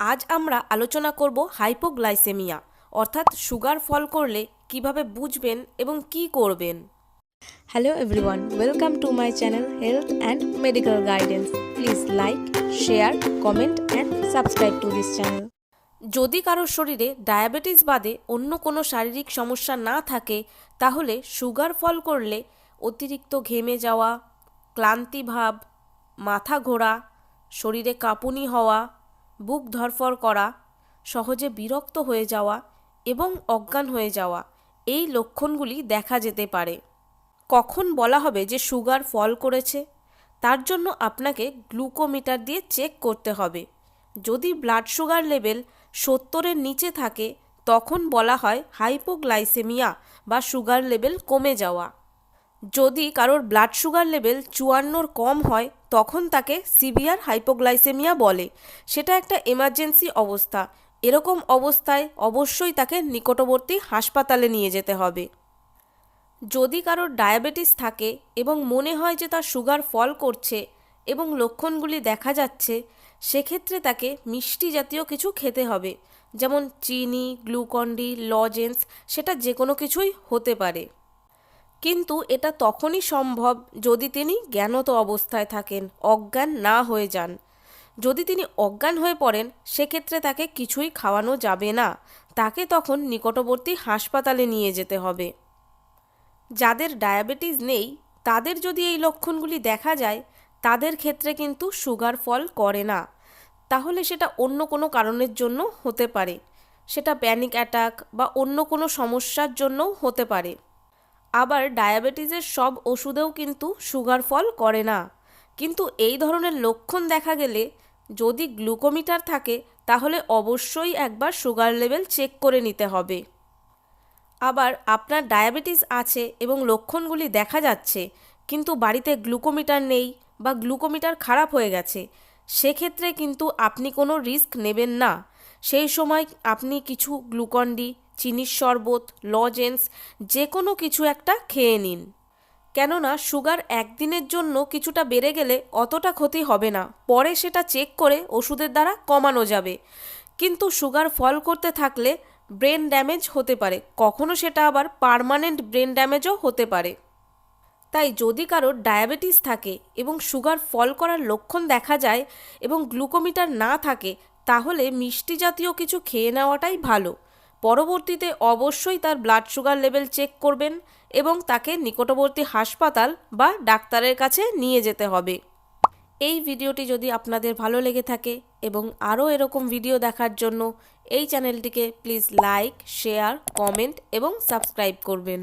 আজ আমরা আলোচনা করব হাইপোগ্লাইসেমিয়া অর্থাৎ সুগার ফল করলে কীভাবে বুঝবেন এবং কি করবেন hello everyone welcome to my channel health and medical guidance please like share comment and subscribe to this channel. যদি কারোর শরীরে ডায়াবেটিস বাদে অন্য কোনো শারীরিক সমস্যা না থাকে তাহলে সুগার ফল করলে অতিরিক্ত ঘেমে যাওয়া ক্লান্তি ভাব মাথা ঘোরা শরীরে কাঁপুনি হওয়া বুক ধরফর করা, সহজে বিরক্ত হয়ে যাওয়া এবং অজ্ঞান হয়ে যাওয়া, এই লক্ষণগুলি দেখা যেতে পারে। কখন বলা হবে যে সুগার ফল করেছে? তার জন্য আপনাকে গ্লুকোমিটার দিয়ে চেক করতে হবে। যদি ব্লাড সুগার লেভেল সত্তরের নিচে থাকে, তখন বলা হয় হাইপোগ্লাইসেমিয়া বা সুগার লেভেল কমে যাওয়া। যদি কারোর ব্লাড সুগার লেভেল চুয়ান্নর কম হয়, তখন তাকে সিভিয়ার হাইপোগ্লাইসেমিয়া বলে। সেটা একটা এমার্জেন্সি অবস্থা। এরকম অবস্থায় অবশ্যই তাকে নিকটবর্তী হাসপাতালে নিয়ে যেতে হবে। যদি কারোর ডায়াবেটিস থাকে এবং মনে হয় যে তার সুগার ফল করছে এবং লক্ষণগুলি দেখা যাচ্ছে, সেক্ষেত্রে তাকে মিষ্টি জাতীয় কিছু খেতে হবে। যেমন চিনি, গ্লুকন্ডি, লজেন্স, সেটা যে কোনো কিছুই হতে পারে। কিন্তু এটা তখনই সম্ভব যদি তিনি জ্ঞানত অবস্থায় থাকেন, অজ্ঞান না হয়ে যান। যদি তিনি অজ্ঞান হয়ে পড়েন, সেক্ষেত্রে তাকে কিছুই খাওয়ানো যাবে না। তাকে তখন নিকটবর্তী হাসপাতালে নিয়ে যেতে হবে। যাদের ডায়াবেটিস নেই, তাদের যদি এই লক্ষণগুলি দেখা যায়, তাদের ক্ষেত্রে কিন্তু সুগার ফল করে না। তাহলে সেটা অন্য কোনো কারণের জন্য হতে পারে। সেটা প্যানিক অ্যাটাক বা অন্য কোনো সমস্যার জন্যও হতে পারে। আবার ডায়াবেটিসের সব ওষুধেও কিন্তু সুগার ফল করে না। কিন্তু এই ধরনের লক্ষণ দেখা গেলে যদি গ্লুকোমিটার থাকে, তাহলে অবশ্যই একবার সুগার লেভেল চেক করে নিতে হবে। আবার আপনার ডায়াবেটিস আছে এবং লক্ষণগুলি দেখা যাচ্ছে, কিন্তু বাড়িতে গ্লুকোমিটার নেই বা গ্লুকোমিটার খারাপ হয়ে গেছে, সেক্ষেত্রে কিন্তু আপনি কোনো রিস্ক নেবেন না। সেই সময় আপনি কিছু গ্লুকন্ডি চিনির শরবত, লজেন্স যে কোনো কিছু একটা খেয়ে নিন। কেননা সুগার একদিনের জন্য কিছুটা বেড়ে গেলে অতটা ক্ষতি হবে না। পরে সেটা চেক করে ওষুধের দ্বারা কমানো যাবে। কিন্তু সুগার ফল করতে থাকলে ব্রেন ড্যামেজ হতে পারে। কখনো সেটা আবার পার্মানেন্ট ব্রেন ড্যামেজও হতে পারে। তাই যদি কারোর ডায়াবেটিস থাকে এবং সুগার ফল করার লক্ষণ দেখা যায় এবং গ্লুকোমিটার না থাকে, তাহলে মিষ্টি জাতীয় কিছু খেয়ে নেওয়াটাই ভালো। পরবর্তীতে অবশ্যই তার ব্লাড সুগার লেভেল চেক করবেন এবং তাকে নিকটবর্তী হাসপাতাল বা ডাক্তারের কাছে নিয়ে যেতে হবে। এই ভিডিওটি যদি আপনাদের ভালো লেগে থাকে এবং আরও এরকম ভিডিও দেখার জন্য এই চ্যানেলটিকে প্লিজ লাইক শেয়ার কমেন্ট এবং সাবস্ক্রাইব করবেন।